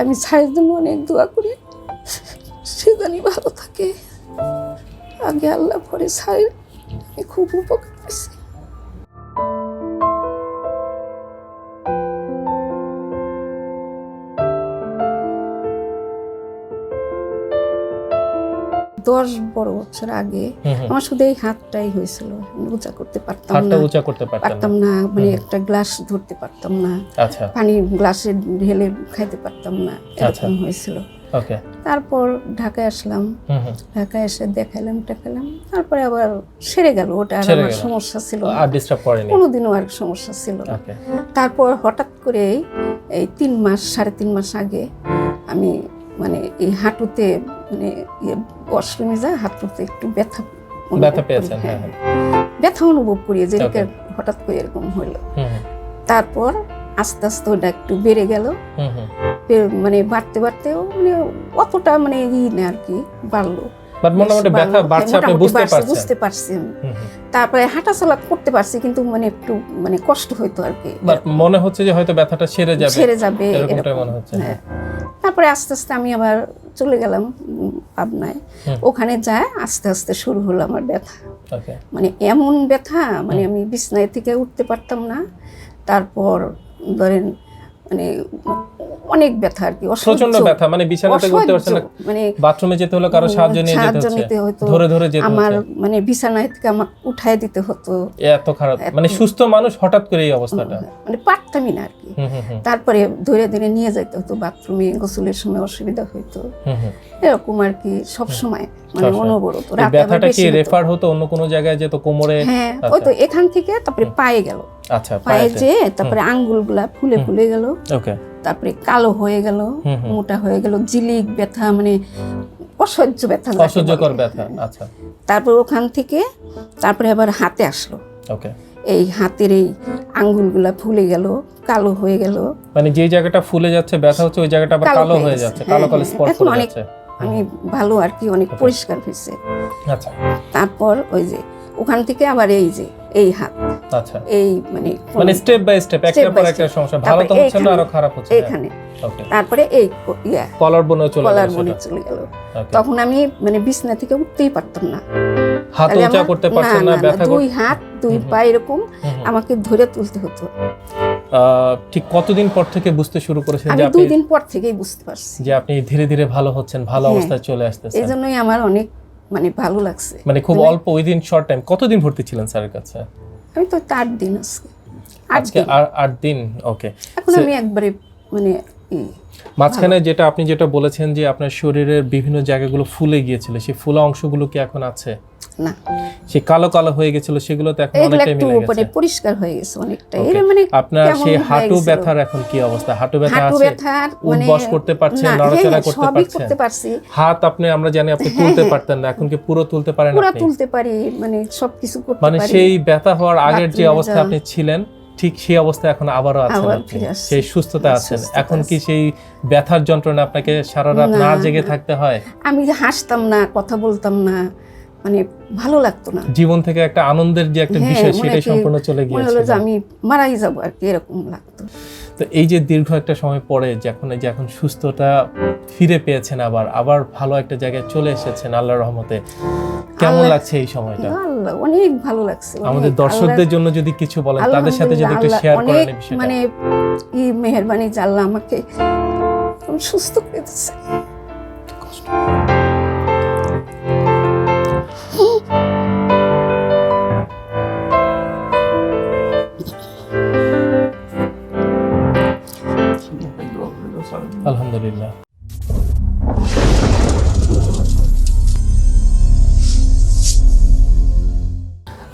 আমি জন্য অনেক দোয়া করি। সে জানি ভালো থাকে। আগে আল্লাহ পরে সাইজ আমি খুব উপকার পেয়েছি। দশ বড় বছর আগে। আমার শুধু এই হাতটাই হয়েছিল। উঁচা করতে পারতাম না। উঁচা করতে পারতাম না। মানে একটা গ্লাস ধরতে পারতাম না। আচ্ছা। পানি গ্লাসে ঢেলে খাইতে পারতাম না আচ্ছা। এরকম হয়েছিল। তারপর ঢাকায় আসলাম। ঢাকায় এসে দেখালাম টেখালাম তারপরে আবার সেরে গেল। ওটা আর আমার সমস্যা ছিল কোনোদিনও আর সমস্যা ছিল না। তারপর হঠাৎ করে এই তিন মাস সাড়ে তিন মাস আগে আমি মানে এই হাঁটুতে মানে ওয়াশরুমে যায় হাঁটুতে একটু ব্যথা ব্যথা পেয়েছেন হ্যাঁ হ্যাঁ। ব্যথা অনুভব করি যে হঠাৎ করে এরকম হলো। তারপর আস্তে আস্তে ওটা একটু বেড়ে গেল। মানে বাড়তে বাড়তেও মানে অতটা মানে ই না আর কি বাড়লো। বাট মোটামুটি ব্যথা বাড়ছে আপনি বুঝতে পারছেন। বুঝতে পারছি। আমি। হুম হুম। তারপরে হাঁটাচলা করতে পারছি কিন্তু মানে একটু মানে কষ্ট হইতো আর কি। বাট মনে হচ্ছে যে হয়তো ব্যথাটা সেরে যাবে। ছেড়ে যাবে এরকমটাই মনে হচ্ছে। হ্যাঁ। তারপরে আস্তে আস্তে আমি আবার চলে গেলাম পাবনায়। ওখানে যায় আস্তে আস্তে শুরু হলো আমার ব্যথা। মানে এমন ব্যথা মানে আমি বিছনায় থেকে উঠতে পারতাম না। তারপর ধরেন মানে অনেক ব্যথা আর কি প্রচণ্ড ব্যথা মানে বিছানা থেকে উঠতে পারছেন না মানে বাথরুমে যেতে হলে কারও সাহায্য নিয়ে যেতে হচ্ছে ধরে ধরে যেতে আমার মানে বিছানায় থেকে আমার উঠায় দিতে হতো। এত খারাপ মানে সুস্থ মানুষ হঠাৎ করে এই অবস্থাটা? মানে পারতামই না আর কি। তারপরে ধরে ধরে নিয়ে যাইতে হতো বাথরুমে গোসলের সময় অসুবিধা হুম এরকম আর কি সব সময় মানে অনবরত ব্যথাটা কি হতো। রেফার হতো অন্য কোনো জায়গায় যেত কোমরে? হ্যাঁ আচ্ছা। ওই তো এখান থেকে তারপরে পায়ে গেল। আচ্ছা পায়ে যে তারপরে আঙ্গুলগুলা ফুলে ফুলে গেল তারপরে কালো হয়ে গেল। মোটা হয়ে গেল জিলিক ব্যথা মানে অসহ্য ব্যথা অসহ্যকর ব্যথা আচ্ছা। তারপর ওখান থেকে তারপরে আবার হাতে আসলো। ওকে এই হাতের এই আঙ্গুলগুলা ফুলে গেল কালো হয়ে গেল। মানে যে জায়গাটা ফুলে যাচ্ছে ব্যথা হচ্ছে ওই জায়গাটা আবার কালো হয়ে হয়ে যাচ্ছে কালো হ্যাঁ, কালো হ্যাঁ। স্পট এখন পড়ে অনেক যাচ্ছে। আমি ভালো আর কি অনেক পরিষ্কার হয়েছে। আচ্ছা। তারপর ওই যে ওখান থেকে আবার এই যে এই হাত। আচ্ছা। এই মানে মানে স্টেপ বাই স্টেপ একটা পর একটা সমস্যা। ভালো তো হচ্ছে না আরও খারাপ হচ্ছে এখানে। তারপরে এই ইয়া কলার বনে চলে কলার বনে চলে গেল। তখন আমি মানে বিছনা থেকে উঠতেই পারতাম না। হাত উঁচা করতে পারছেন না ব্যথা দুই হাত দুই। পা এরকম। আমাকে ধরে তুলতে হতো। ঠিক কতদিন পর থেকে বুঝতে শুরু করেছেন আমি যে আপনি দুই দিন পর থেকেই বুঝতে পারছি। যে আপনি ধীরে ধীরে ভালো হচ্ছেন ভালো হ্যাঁ। অবস্থায় চলে আসতেছেন? এই জন্যই আমার অনেক মানে ভালো লাগছে। মানে খুব মানে- অল্প উইদিন শর্ট টাইম কতদিন ভর্তি ছিলেন স্যারের কাছে? আমি তো চার দিন আজকে। আজকে আর আট দিন? ওকে এখন আমি একবারে মানে মাঝখানে যেটা আপনি যেটা বলেছেন যে আপনার শরীরের বিভিন্ন জায়গাগুলো ফুলে গিয়েছিল সেই ফুলা অংশগুলো কি এখন আছে? না। সেই কালো কালো হয়ে গেছিল সেগুলো তো এখন অনেকটাই মিলে মানে গেছে। পরিষ্কার হয়ে গেছে অনেকটা এর মানে আপনার সেই হাঁটু ব্যথার এখন কি অবস্থা? হাঁটু ব্যথা হাঁটু ব্যথার মানে উঠবস করতে পারছেন নড়াচড়া হ্যাঁ, করতে সবই পারছেন করতে পারছি। হাত আপনি আমরা জানি আপনি তুলতে পারতেন না এখন কি পুরো তুলতে পারেন পুরা আপনি? তুলতে পারি মানে সবকিছু করতে মানে সেই ব্যথা হওয়ার আগের যে যাওয়া। আপনি ছিলেন ঠিক সেই অবস্থায় এখন আবারও আছেন আপনি। সেই সুস্থতা আছেন। এখন কি সেই ব্যথার যন্ত্রণা আপনাকে সারা রাত না, না জেগে থাকতে হয়? আমি হাসতাম না কথা বলতাম না মানে ভালো লাগতো না। জীবন থেকে একটা আনন্দের যে একটা হ্যাঁ, বিষয় সেটাই সম্পূর্ণ চলে হলো গিয়েছে। যে আমি মারাই যাব আর কি এরকম লাগতো। তো এই যে দীর্ঘ একটা সময় পরে যখন এই যে এখন সুস্থতা ফিরে পেয়েছেন আবার আবার ভালো একটা জায়গায় চলে এসেছেন আল্লাহর রহমতে কেমন লাগছে এই সময়টা? আল্লাহ অনেক ভালো লাগছে আমাদের দর্শকদের জন্য যদি কিছু বলেন তাদের সাথে যদি একটু শেয়ার করেন বিষয়টা। মানে ই মেহরবানি আল্লাহ আমাকে সুস্থ করে দিচ্ছে আলহামদুলিল্লাহ।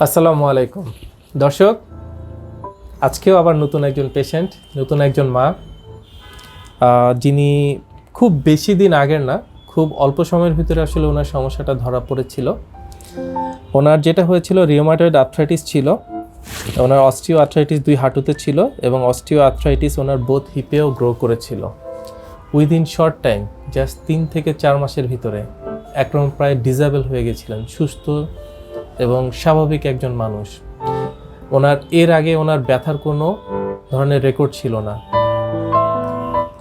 আসসালামু আলাইকুম। দর্শক, আজকেও আবার নতুন একজন পেশেন্ট নতুন একজন মা যিনি খুব বেশি দিন আগের না, খুব অল্প সময়ের ভিতরে আসলে ওনার সমস্যাটা ধরা পড়েছিল। ওনার যেটা হয়েছিল রিওমাটয়েড আর্থ্রাইটিস ছিল, ওনার অস্টিও আর্থ্রাইটিস দুই হাঁটুতে ছিল এবং অস্টিও আর্থ্রাইটিস ওনার বোধ হিপেও গ্রো করেছিল। উইদিন শর্ট টাইম জাস্ট তিন থেকে চার মাসের ভিতরে, একরকম প্রায় ডিজাবেল হয়ে গেছিলেন, সুস্থ এবং স্বাভাবিক একজন মানুষ। ওনার, এর আগে ওনার ব্যথার কোনো ধরনের রেকর্ড ছিল না।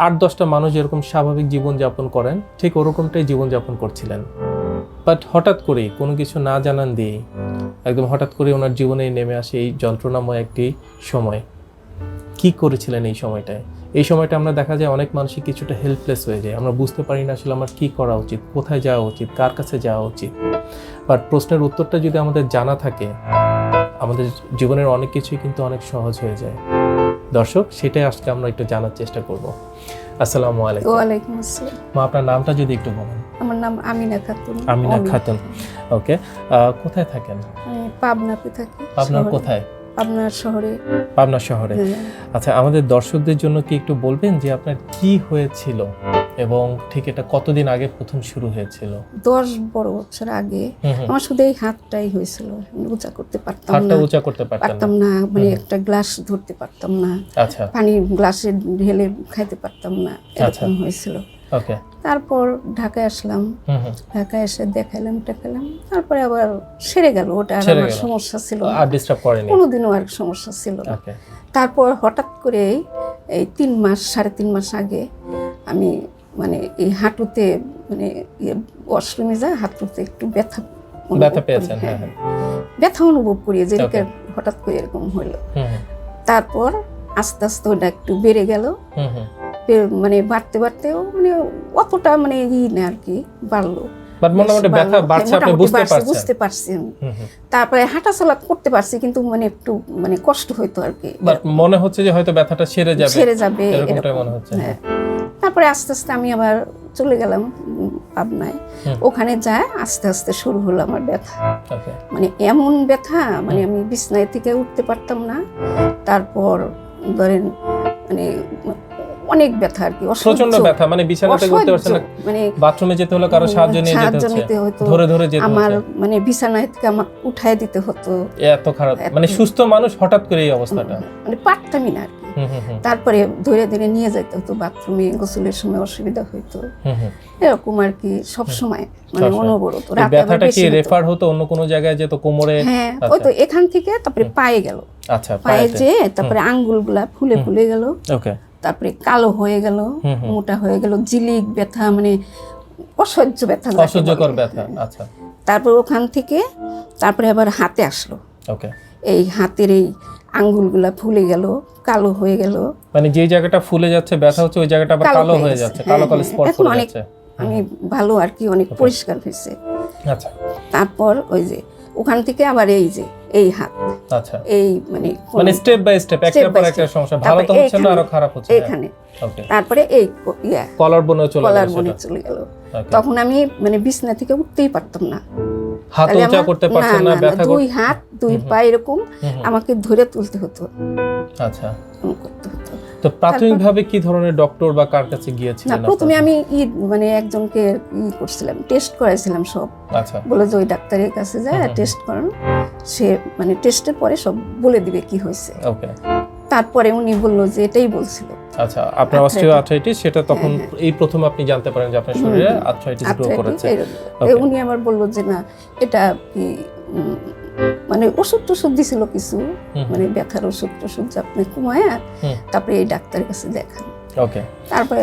আট দশটা মানুষ যেরকম স্বাভাবিক জীবনযাপন করেন, ঠিক ওরকমটাই জীবনযাপন করছিলেন। বাট হঠাৎ করেই, কোনো কিছু না জানান দিয়ে একদম হঠাৎ করে ওনার জীবনে নেমে আসে এই যন্ত্রণাময় একটি সময়। কি করেছিলেন এই সময়টায়? এই সময়টা আমরা দেখা যায় অনেক মানুষই কিছুটা হেল্পলেস হয়ে যায়। আমরা বুঝতে পারি না আসলে আমার কি করা উচিত কোথায় যাওয়া উচিত কার কাছে যাওয়া উচিত। বাট প্রশ্নের উত্তরটা যদি আমাদের জানা থাকে আমাদের জীবনের অনেক কিছুই কিন্তু অনেক সহজ হয়ে যায়। দর্শক সেটাই আজকে আমরা একটু জানার চেষ্টা করব। আসসালামু আলাইকুম। ওয়ালাইকুম আসসালাম। মা আপনার নামটা যদি একটু বলেন। আমার নাম আমিনা খাতুন। আমিনা। খাতুন। ওকে কোথায় থাকেন? পাবনাতে থাকি। আপনার কোথায়? পাবনার শহরে। পাবনা শহরে। হ্যাঁ। আচ্ছা আমাদের দর্শকদের জন্য কি একটু বলবেন যে আপনার কি হয়েছিল এবং ঠিক এটা কতদিন আগে প্রথম শুরু হয়েছিল? দশ বড় বছর আগে। আমার শুধু এই হাতটাই হয়েছিল। উঁচা করতে পারতাম হাতটা না। উঁচা করতে পারতাম না মানে একটা গ্লাস ধরতে পারতাম না। আচ্ছা। পানি গ্লাসে ঢেলে খাইতে পারতাম না। আচ্ছা। এরকম হয়েছিল। ওকে। তারপর ঢাকায় আসলাম। ঢাকায় এসে দেখালাম টেখাইলাম তারপরে আবার সেরে গেল ওটা আর আমার সমস্যা ছিল কোনোদিনও আর সমস্যা ছিল না। তারপর হঠাৎ করে এই তিন মাস সাড়ে তিন মাস আগে আমি মানে এই হাঁটুতে মানে ওয়াশরুমে যায় হাঁটুতে একটু ব্যথা ব্যথা পেয়েছেন হ্যাঁ হ্যাঁ ব্যথা অনুভব করি যে হঠাৎ করে এরকম হইল। তারপর আস্তে আস্তে ওটা একটু বেড়ে গেল। মানে বাড়তে বাড়তেও মানে অতটা মানে ই না আর কি বাড়লো। বাট মোটামুটি ব্যথা বাড়ছে আপনি বুঝতে পারছেন। বুঝতে পারছি তারপরে হাঁটাচলা করতে পারছি কিন্তু মানে একটু মানে কষ্ট হইতো আর কি। বাট মনে হচ্ছে যে হয়তো ব্যথাটা সেরে যাবে। ছেড়ে যাবে এরকমটাই মনে হচ্ছে। হ্যাঁ। তারপরে আস্তে আস্তে আমি আবার চলে গেলাম পাবনায়। ওখানে যায় আস্তে আস্তে শুরু হলো আমার ব্যথা। মানে এমন ব্যথা মানে আমি বিছনায় থেকে উঠতে পারতাম না। তারপর ধরেন মানে অনেক ব্যথা আর কি প্রচণ্ড ব্যথা মানে বিছানাতে করতে পারছেন না মানে বাথরুমে যেতে হলে কারও সাহায্য নিয়ে যেতে হচ্ছে হতো ধরে ধরে যেতে আমার মানে বিছানায় থেকে আমার উঠায় দিতে হতো। এত খারাপ মানে সুস্থ মানুষ হঠাৎ করে এই অবস্থাটা? মানে পারতামই না আর কি। তারপরে ধরে ধরে নিয়ে যেতে হতো বাথরুমে গোসলের সময় অসুবিধা হইতো। এরকম আর কি সব সময় মানে অনবরত ব্যথাটা কি রেফার হতো। অন্য কোনো জায়গায় যেত কোমরে? হ্যাঁ আচ্ছা। ওই তো এখান থেকে তারপরে পায়ে গেল। আচ্ছা পায়ে যে তারপরে আঙ্গুলগুলা ফুলে ফুলে গেল। ওকে। তারপরে কালো হয়ে গেল। মোটা হয়ে গেল জিলিক ব্যথা মানে অসহ্য ব্যথা অসহ্যকর ব্যথা আচ্ছা। তারপর ওখান থেকে তারপরে আবার হাতে আসলো। ওকে। এই হাতের এই আঙ্গুলগুলা ফুলে গেল কালো হয়ে গেল। মানে যে জায়গাটা ফুলে যাচ্ছে ব্যথা হচ্ছে ওই জায়গাটা আবার কালো হয়ে যাচ্ছে কালো কালো হ্যাঁ। স্পট পড়ে অনেক- যাচ্ছে। আমি ভালো আর কি অনেক পরিষ্কার হয়েছে। আচ্ছা। তারপর ওই যে ওখান থেকে আবার এই যে এই হাত আচ্ছা। এই মানে মানে স্টেপ বাই স্টেপ by পর একটা সমস্যা ভালো তারপরে তো হচ্ছে না আরও খারাপ হচ্ছে এইখানে ওকে তারপরে এই ইয়া কলার বনে চলে কলার বনে চলে গেল। তখন আমি মানে বিছনা থেকে উঠতেই পারতাম না। হাত উঁচা করতে না, পারছেন না না, ব্যথা দুই হাত দুই। পা এরকম। আমাকে ধরে তুলতে হতো। আচ্ছা। করতে হতো। তো প্রাথমিকভাবে কি ধরনের ডক্টর বা কার কাছে না প্রথমে আমি ই মানে একজনকে ই করছিলাম টেস্ট করাইছিলাম সব। আচ্ছা। বলে যে ওই ডাক্তারের কাছে যায়। টেস্ট করান। সে মানে টেস্টের পরে সব বলে দিবে কি হয়েছে। ওকে। তারপরে উনি বলল যে এটাই বলছিল। আচ্ছা আপনার। আর্থ্রাইটিস সেটা তখন হ্যাঁ, এই প্রথম আপনি জানতে পারেন যে আপনার শরীরে আর্থ্রাইটিস গ্রো করেছে। উনি আবার বলল যে না এটা মানে ওষুধ টষুধ দিছিল কিছু মানে ব্যথার ওষুধ টষুধ আপনি কমায়। তারপরে এই ডাক্তারের কাছে দেখান। ওকে। তারপরে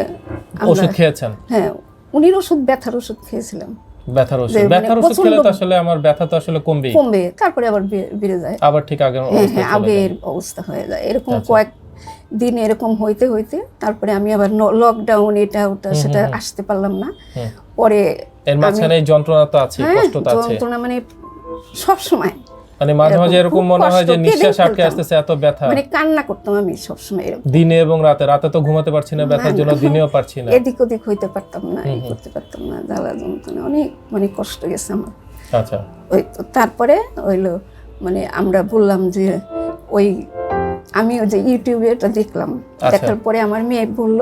ওষুধ খেয়েছেন? হ্যাঁ উনির ওষুধ ব্যথার ওষুধ খেয়েছিলাম। ব্যথার ওষুধ। মানে ব্যথার ওষুধ খেলে তো আসলে আমার ব্যথা তো আসলে কমবেই। কমবে তারপরে আবার বেড়ে যায়। আবার ঠিক আগের হ্যাঁ অবস্থায় হ্যাঁ। আগের অবস্থা হয়ে যায়। এরকম আচ্ছা। কয়েক দিন এরকম হইতে হইতে তারপরে আমি আবার লকডাউন এটা ওটা সেটা। আসতে পারলাম না। পরে এর মাঝখানে যন্ত্রণা তো আছে হ্যাঁ কষ্ট তো আছে যন্ত্রণা মানে সব সময়। মানে মাঝে মাঝে এরকম মনে হয় যে নিঃশ্বাস আটকে আসতেছে এত ব্যথা। মানে কান্না করতাম আমি সবসময় এরকম। দিনে এবং রাতে। রাতে তো ঘুমাতে পারছি না ব্যথার জন্য দিনেও পারছি না। এদিক ওদিক হইতে পারতাম না এই করতে পারতাম না জ্বালা যন্ত্রণা অনেক মানে কষ্ট গেছে আমার। আচ্ছা। ওই তো তারপরে হইল মানে আমরা বললাম যে ওই আমি ওই যে ইউটিউবে এটা দেখলাম। আচ্ছা। দেখার পরে আমার মেয়ে বলল।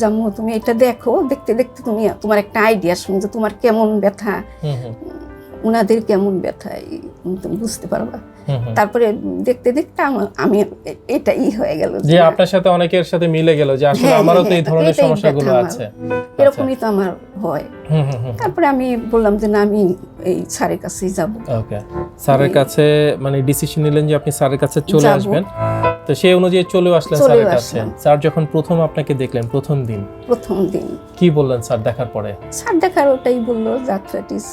জাম্মু তুমি এটা দেখো দেখতে দেখতে তুমি তোমার একটা আইডিয়া শুনে যে তোমার কেমন ব্যথা? উনাদের কেমন ব্যথা বুঝতে পারবা। তারপরে দেখতে দেখতে আমি এ- এটা ই হয়ে গেল যে আপনার সাথে অনেকের সাথে মিলে গেল যে আসলে হ্যাঁ, আমারও তো হ্যাঁ, এই ধরনের এটাই সমস্যাগুলো আছে। এরকমই তো আমার হয়। তারপরে আমি বললাম যে না আমি এই স্যারের কাছেই যাব। ওকে। স্যারের কাছে মানে ডিসিশন নিলেন যে আপনি স্যারের কাছে চলে আসবেন। তো সেই অনুযায়ী চলেও আসলেন স্যারের কাছে। স্যার যখন প্রথম আপনাকে দেখলেন প্রথম দিন প্রথম দিন। কি বললেন স্যার দেখার পরে? স্যার দেখার ওটাই বলল আর্থ্রাইটিস।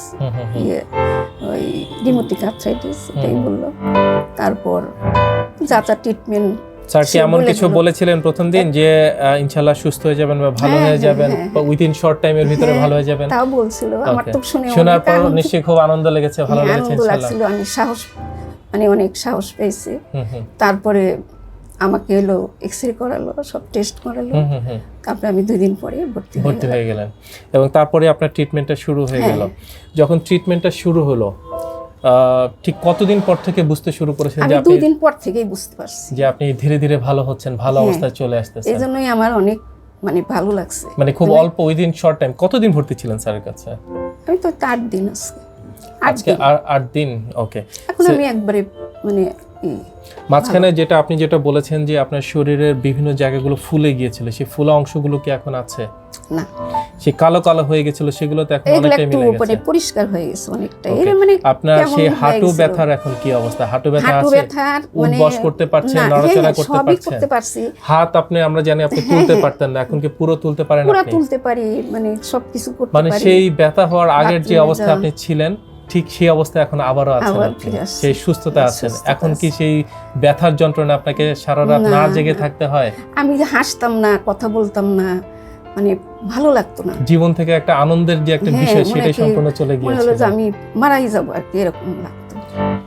ইয়ে ওই ডিমোটিক আর্থ্রাইটিস এটাই বলল। তারপর যা যা ট্রিটমেন্ট স্যার কি এমন কিছু বলেছিলেন প্রথম দিন যে আহ, ইনশাল্লাহ সুস্থ হয়ে যাবেন বা ভালো হ্যাঁ, হয়ে হ্যাঁ, যাবেন হ্যাঁ, বা উইদিন শর্ট টাইমের ভিতরে ভালো হয়ে যাবেন? তাও বলছিল আমার. তো শুনে শোনার পর নিশ্চয়ই খুব আনন্দ লেগেছে ভালো লেগেছে আনন্দ ইনশাল্লাহ আমি সাহস মানে অনেক সাহস পেয়েছি। তারপরে আমাকে এলো এক্স রে করালো সব টেস্ট করালো। তারপরে আমি দুই দিন পরে ভর্তি হয়ে ভর্তি গেলাম। হয়ে গেলেন। এবং তারপরে আপনার ট্রিটমেন্টটা শুরু হয়ে হ্যাঁ। গেল। যখন ট্রিটমেন্টটা শুরু হলো ঠিক কতদিন পর থেকে বুঝতে শুরু করেছেন যে আপনি দুই দিন পর থেকেই বুঝতে পারছি। যে আপনি ধীরে ধীরে ভালো হচ্ছেন ভালো হ্যাঁ। অবস্থায় চলে এই আসতেছেন? জন্যই আমার অনেক মানে ভালো লাগছে। মানে খুব মানে- অল্প উইদিন শর্ট টাইম কতদিন ভর্তি ছিলেন স্যারের কাছে? আমি তো তার দিন আজকে। আজকে আর আট দিন ওকে এখন আমি একবারে মানে মাঝখানে যেটা আপনি যেটা বলেছেন যে আপনার শরীরের বিভিন্ন জায়গাগুলো ফুলে গিয়েছিল সেই ফুলা অংশগুলো কি এখন আছে? না। সেই কালো কালো হয়ে গেছিল সেগুলো তো এখন অনেকটাই মিলে মানে গেছে। পরিষ্কার হয়ে গেছে অনেকটা এর মানে আপনার সেই হাঁটু ব্যথার এখন কি অবস্থা? হাঁটু ব্যথা হাঁটু আছে ব্যথার মানে করতে পারছেন নড়াচড়া হ্যাঁ, করতে পারছেন করতে পারছি। হাত আপনি আমরা জানি আপনি হ্যাঁ, তুলতে হ্যাঁ। পারতেন না এখন কি পুরো তুলতে পারেন পুরো আপনি? তুলতে পারি মানে সবকিছু করতে মানে সেই ব্যথা হওয়ার আগের যে অবস্থা আপনি ছিলেন ঠিক সেই অবস্থা এখন আবারও আসছি। সেই সুস্থতা আছেন। এখন কি সেই ব্যথার যন্ত্রণা আপনাকে সারা রাত না জেগে থাকতে হয়? আমি যে হাসতাম না কথা বলতাম না মানে ভালো লাগতো না। জীবন থেকে একটা আনন্দের যে একটা হ্যাঁ, বিষয় সেটাই সম্পূর্ণ চলে গিয়েছে আমি মারাই যাব আর কি এরকম লাগতো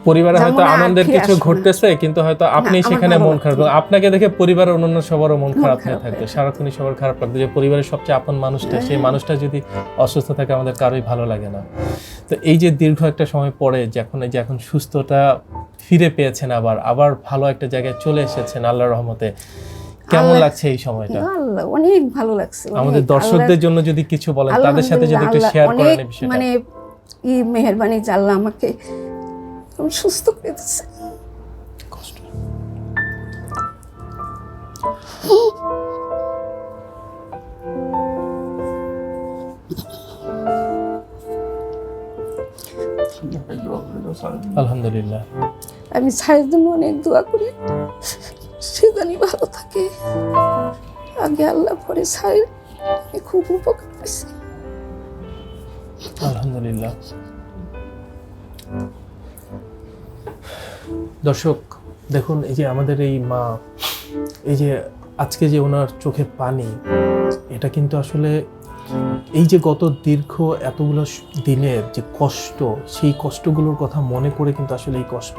পরিবারে হয়তো আনন্দের কিছু ঘটতেছে কিন্তু হয়তো আপনি সেখানে মন খারাপ আপনাকে দেখে পরিবারের অন্যান্য সবারও মন খারাপ হয়ে হয়ে সারাক্ষণই সবার খারাপ লাগতো যে পরিবারের সবচেয়ে আপন মানুষটা সেই হ্যাঁ। মানুষটা যদি অসুস্থ থাকে আমাদের কারোই ভালো লাগে না। তো এই যে দীর্ঘ একটা সময় পরে যখন এই যে এখন সুস্থতা ফিরে পেয়েছেন আবার আবার ভালো একটা জায়গায় চলে এসেছেন আল্লাহর রহমতে কেমন লাগছে এই সময়টা? অনেক ভালো লাগছে আমাদের দর্শকদের জন্য যদি কিছু বলেন তাদের সাথে যদি একটু শেয়ার করেন এই মানে ই মেহরবানি আল্লাহ আমাকে এরকম সুস্থ করে দিচ্ছে কষ্ট। আলহামদুলিল্লাহ। আমি জন্য অনেক দোয়া করি সে জানি ভালো থাকে। আগে আল্লাহ পরে ছায়ের আমি খুব উপকার পেয়েছি আলহামদুলিল্লাহ। দর্শক, দেখুন এই যে আমাদের এই মা, এই যে আজকে যে ওনার চোখে পানি, এটা কিন্তু আসলে এই যে গত দীর্ঘ এতগুলো দিনের যে কষ্ট, সেই কষ্টগুলোর কথা মনে করে কিন্তু আসলে এই কষ্ট।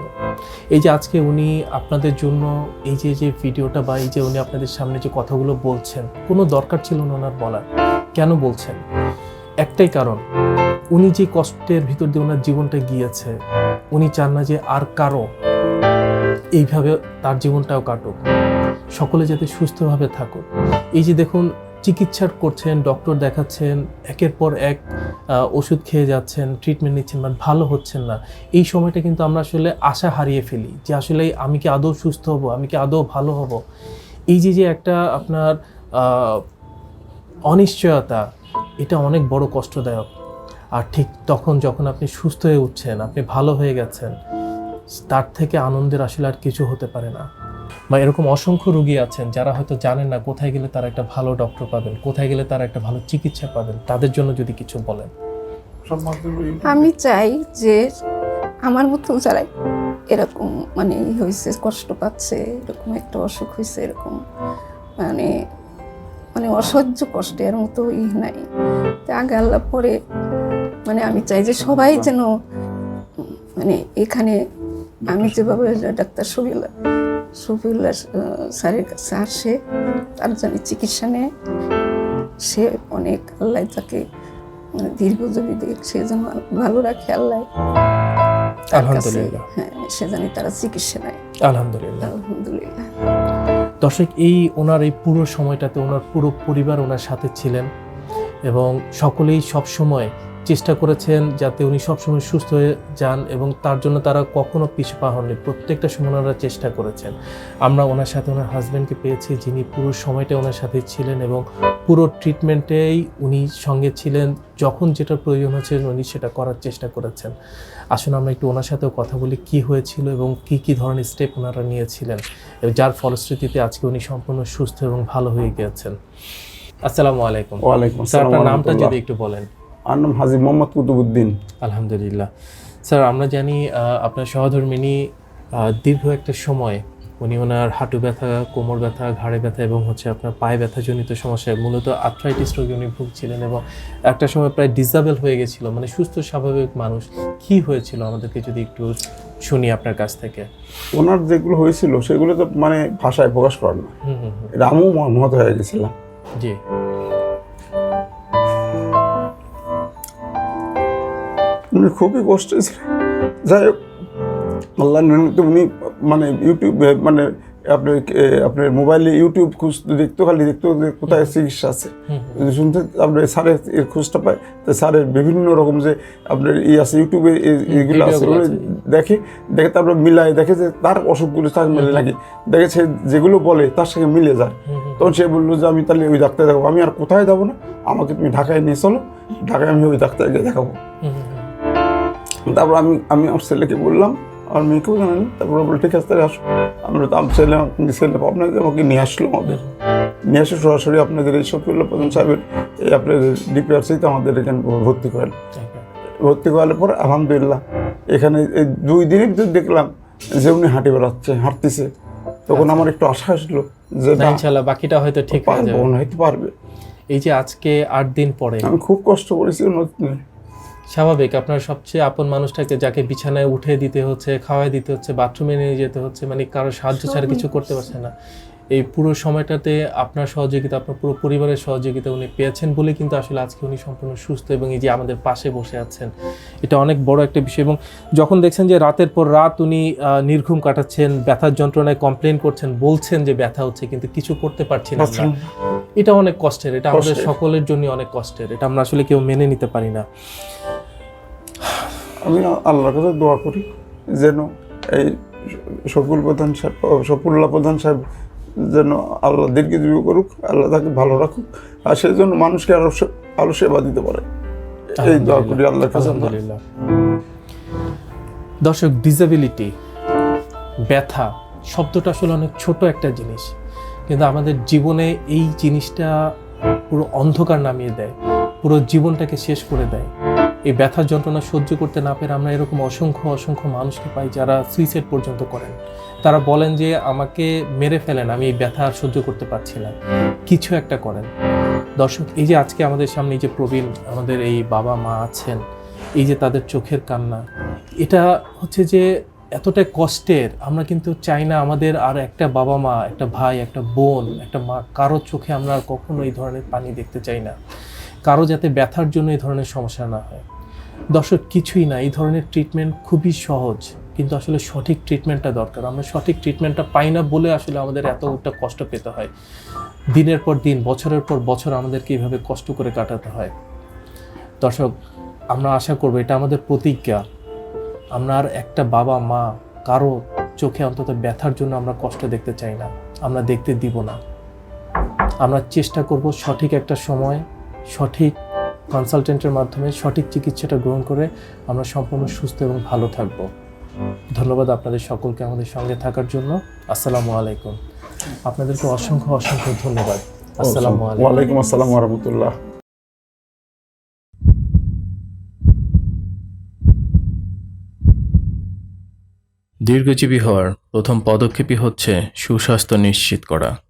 এই যে আজকে উনি আপনাদের জন্য এই যে যে ভিডিওটা বা এই যে উনি আপনাদের সামনে যে কথাগুলো বলছেন, কোনো দরকার ছিল না ওনার বলার। কেন বলছেন? একটাই কারণ, উনি যে কষ্টের ভিতর দিয়ে ওনার জীবনটা গিয়েছে, উনি চান না যে আর কারও এইভাবে তার জীবনটাও কাটুক। সকলে যাতে সুস্থভাবে থাকুক। এই যে দেখুন, চিকিৎসা করছেন ডক্টর দেখাচ্ছেন, একের পর এক ওষুধ খেয়ে যাচ্ছেন ট্রিটমেন্ট নিচ্ছেন বাট ভালো হচ্ছেন না। এই সময়টা কিন্তু আমরা আসলে আশা হারিয়ে ফেলি যে আসলে আমি কি আদৌ সুস্থ হব, আমি কি আদৌ ভালো হব। এই যে যে একটা আপনার অনিশ্চয়তা, এটা অনেক বড় কষ্টদায়ক। আর ঠিক তখন যখন আপনি সুস্থ হয়ে উঠছেন, আপনি ভালো হয়ে গেছেন তার থেকে আনন্দের আসলে আর কিছু হতে পারে না। বা এরকম অসংখ্য রুগী আছেন যারা হয়তো জানেন না কোথায় গেলে তারা একটা ভালো ডক্টর পাবেন, কোথায় গেলে তারা একটা ভালো চিকিৎসা পাবেন, তাদের জন্য যদি কিছু বলেন। আমি চাই যে আমার মতো যারা এরকম মানে হয়েছে কষ্ট পাচ্ছে, এরকম একটা অসুখ হয়েছে এরকম মানে মানে অসহ্য কষ্টের মতো ই নাই। আগে আল্লাহ পরে মানে আমি চাই যে সবাই যেন মানে এখানে আমি যেভাবে ডাক্তার শফিউল্লাহ আহ, স্যারের কাছে আসে তার জানি চিকিৎসা নেয়। সে অনেক আল্লাহ তাকে মানে দীর্ঘজীবী দিক সে যেন ভালো রাখে আল্লাহ। আলহামদুলিল্লাহ। হ্যাঁ সে জানি তারা চিকিৎসা নেয়। আলহামদুলিল্লাহ। আলহামদুলিল্লাহ। দর্শক এই ওনার এই পুরো সময়টাতে ওনার পুরো পরিবার ওনার সাথে ছিলেন এবং সকলেই সব সময় চেষ্টা করেছেন যাতে উনি সবসময় সুস্থ হয়ে যান এবং তার জন্য তারা কখনো পিছু পা হননি। প্রত্যেকটা সময় ওনারা চেষ্টা করেছেন। আমরা ওনার সাথে ওনার হাজব্যান্ডকে পেয়েছি যিনি পুরো সময়টা ওনার সাথে ছিলেন এবং পুরো ট্রিটমেন্টেই উনি সঙ্গে ছিলেন। যখন যেটা প্রয়োজন হচ্ছে উনি সেটা করার চেষ্টা করেছেন। আসুন আমরা একটু ওনার সাথেও কথা বলি কি হয়েছিল এবং কি কি ধরনের স্টেপ ওনারা নিয়েছিলেন। এবং যার ফলশ্রুতিতে আজকে উনি সম্পূর্ণ সুস্থ এবং ভালো হয়ে গিয়েছেন। আসসালামু আলাইকুম। ওয়ালাইকুম স্যার আসসালাম আপনার নামটা যদি একটু বলেন। আমার নাম হাজি মোহাম্মদ কুতুবুদ্দিন আলহামদুলিল্লাহ। স্যার আমরা জানি আপনার সহধর্মিনী দীর্ঘ একটা সময় উনি ওনার হাঁটু ব্যথা কোমর ব্যথা ঘাড়ে ব্যথা এবং হচ্ছে আপনার পায়ে ব্যথাজনিত সমস্যায় মূলত আর্থ্রাইটিস রোগে উনি ভুগছিলেন এবং একটা সময় প্রায় ডিসেবল হয়ে গেছিল। মানে সুস্থ স্বাভাবিক মানুষ কি হয়েছিল? আমাদেরকে যদি একটু শুনি আপনার কাছ থেকে। ওনার যেগুলো হয়েছিল সেগুলো তো মানে ভাষায় প্রকাশ করার না। হুম হুম হুম। এটা আমিও মহম্মত হয়ে গেছিলাম। জি। উনি খুবই কষ্টে ছিলেন যাই হোক আল্লাহ উনি মানে ইউটিউবে মানে আপনার আপনার মোবাইলে ইউটিউব খুঁজ দেখতে খালি দেখতে কোথায় চিকিৎসা আছে। শুনতে আপনার স্যারের এর খোঁজটা পায় তো স্যারের বিভিন্ন রকম যে আপনার ই আছে ইউটিউবে এগুলো আছে দেখে দেখে তারপরে মিলায় দেখে যে তার অসুখগুলো তার মিলে নাকি। দেখে সে যেগুলো বলে তার সঙ্গে মিলে যায়। তখন সে বলল যে আমি তাহলে ওই ডাক্তার দেখাবো আমি আর কোথায় যাব না? আমাকে তুমি ঢাকায় নিয়ে চলো। ঢাকায় আমি ওই ডাক্তারকে দেখাবো। তারপর আমি আমি আমার ছেলেকে বললাম আর মেয়েকেও জানালাম তারপর বলল ঠিক আছে তাহলে আসো। আমরা তো আমার ছেলে ছেলে আপনাকে আমাকে নিয়ে আসলো আমাদের। নিয়ে আসে সরাসরি আপনাদের এই শফিউল্লাহ প্রধান সাহেবের এই আপনার ডিপিআরসিতে আমাদের এখানে ভর্তি করেন। ভর্তি করার পর আলহামদুলিল্লাহ এখানে এই দুই দিনের ভিতরে দেখলাম যে উনি হাঁটি বেড়াচ্ছে হাঁটতেছে। তখন আমার একটু আশা আসলো যে ইনশাল্লাহ বাকিটা হয়তো ঠিক হয়ে যাবে। হয়তো পারবে। এই যে আজকে আট দিন পরে। আমি খুব কষ্ট করেছি। স্বাভাবিক আপনার সবচেয়ে আপন মানুষটাকে যাকে বিছানায় উঠে দিতে হচ্ছে খাওয়াই দিতে হচ্ছে বাথরুমে নিয়ে যেতে হচ্ছে মানে কারও সাহায্য ছাড়া কিছু করতে পারছে না। এই পুরো সময়টাতে আপনার সহযোগিতা আপনার পুরো পরিবারের সহযোগিতা উনি পেয়েছেন বলে কিন্তু আসলে আজকে উনি সম্পূর্ণ সুস্থ এবং এই যে আমাদের পাশে বসে আছেন এটা অনেক বড় একটা বিষয় এবং যখন দেখছেন যে রাতের পর রাত উনি নির্ঘুম কাটাচ্ছেন ব্যথার যন্ত্রণায় কমপ্লেন করছেন বলছেন যে ব্যথা হচ্ছে কিন্তু কিছু করতে পারছি না এটা অনেক কষ্টের এটা আমাদের সকলের জন্য অনেক কষ্টের এটা আমরা আসলে কেউ মেনে নিতে পারি না। আমি আল্লাহর কাছে দোয়া করি যেন এই শকুল প্রধান সাহেব শকুল্লাহ প্রধান সাহেব যেন আল্লাহ দীর্ঘজীবী করুক আল্লাহ তাকে ভালো রাখুক আর সেই জন্য মানুষকে আরও আরও সেবা দিতে পারে। এই দোয়া করি আল্লাহর কাছে। দর্শক ডিসেবিলিটি ব্যথা শব্দটা আসলে অনেক ছোট একটা জিনিস কিন্তু আমাদের জীবনে এই জিনিসটা পুরো অন্ধকার নামিয়ে দেয় পুরো জীবনটাকে শেষ করে দেয়। এই ব্যথার যন্ত্রণা সহ্য করতে না পেরে আমরা এরকম অসংখ্য অসংখ্য মানুষকে পাই যারা সুইসাইড পর্যন্ত করেন। তারা বলেন যে, আমাকে মেরে ফেলেন, আমি এই ব্যথা আর সহ্য করতে পারছি না। কিছু একটা করেন। দর্শক, এই যে আজকে আমাদের সামনে এই যে প্রবীণ, আমাদের এই বাবা মা আছেন, এই যে তাদের চোখের কান্না, এটা হচ্ছে যে এতটা কষ্টের। আমরা কিন্তু চাই না আমাদের আর একটা বাবা মা, একটা ভাই, একটা বোন, একটা মা, কারও চোখে আমরা কখনো এই ধরনের পানি দেখতে চাই না। কারও যাতে ব্যথার জন্য এই ধরনের সমস্যা না হয়। দর্শক, কিছুই না, এই ধরনের ট্রিটমেন্ট খুবই সহজ, কিন্তু আসলে সঠিক ট্রিটমেন্টটা দরকার। আমরা সঠিক ট্রিটমেন্টটা পাই না বলে আসলে আমাদের এতটা কষ্ট পেতে হয়। দিনের পর দিন, বছরের পর বছর আমাদেরকে এইভাবে কষ্ট করে কাটাতে হয়। দর্শক, আমরা আশা করব এটা আমাদের প্রতিজ্ঞা। আমরা আর একটা বাবা, মা কারও চোখে অন্তত ব্যথার জন্য আমরা কষ্ট দেখতে চাই না। আমরা দেখতে দিব না। আমরা চেষ্টা করব সঠিক একটা সময় সঠিক কনসালটেন্টের মাধ্যমে সঠিক চিকিৎসাটা গ্রহণ করে আমরা সম্পূর্ণ সুস্থ এবং ভালো থাকব। ধন্যবাদ আপনাদের সকলকে আমাদের সঙ্গে থাকার জন্য। আসসালামু আলাইকুম। আপনাদেরকে অসংখ্য অসংখ্য ধন্যবাদ। আসসালামু আলাইকুম। ওয়ালাইকুম আসসালাম রহমতুল্লাহ দীর্ঘজীবী হওয়ার প্রথম পদক্ষেপই হচ্ছে সুস্বাস্থ্য নিশ্চিত করা।